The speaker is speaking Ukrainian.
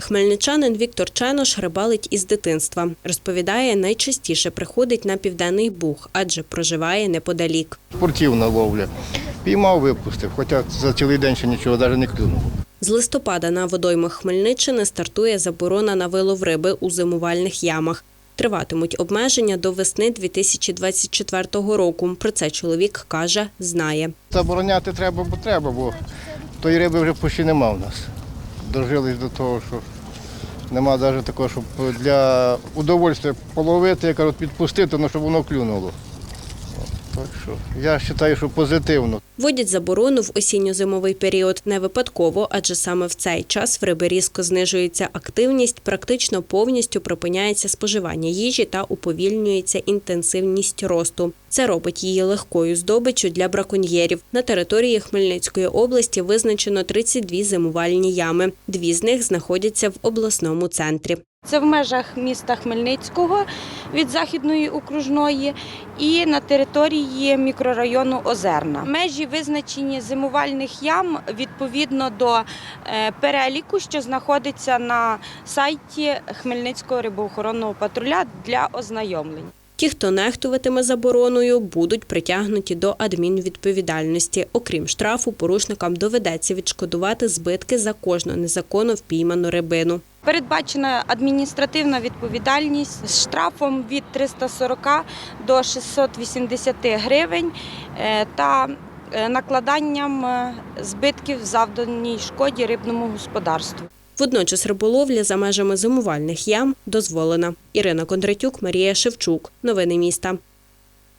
Хмельничанин Віктор Ченош рибалить із дитинства. Розповідає, найчастіше приходить на південний Буг, адже проживає неподалік. Спортивна ловля. Піймав, випустив, хоча за цілий день ще нічого навіть не клюнуло. З листопада на водоймах Хмельниччини стартує заборона на вилов риби у зимувальних ямах. Триватимуть обмеження до весни 2024 року. Про це чоловік каже, знає. Забороняти треба, бо треба, бо тої риби вже почти нема в нас. Дожились до того, що нема навіть такого, щоб для удовольствия половити, я кажу, підпустити, ну, щоб воно клюнуло. Так що я вважаю, що позитивно. Вводять заборону в осінньо-зимовий період не випадково, адже саме в цей час в риби різко знижується активність, практично повністю припиняється споживання їжі та уповільнюється інтенсивність росту. Це робить її легкою здобиччю для браконьєрів. На території Хмельницької області визначено 32 зимувальні ями. Дві з них знаходяться в обласному центрі. Це в межах міста Хмельницького від Західної окружної і на території мікрорайону Озерна. Межі визначені зимувальних ям відповідно до е, переліку, що знаходиться на сайті Хмельницького рибоохоронного патруля для ознайомлень. Ті, хто нехтуватиме забороною, будуть притягнуті до адмінвідповідальності. Окрім штрафу, порушникам доведеться відшкодувати збитки за кожну незаконно впійману рибину. Передбачена адміністративна відповідальність з штрафом від 340 до 680 гривень е, та е, накладанням е, збитків завданій шкоді рибному господарству. Водночас риболовля за межами зимувальних ям дозволена. Ірина Кондратюк, Марія Шевчук. Новини міста.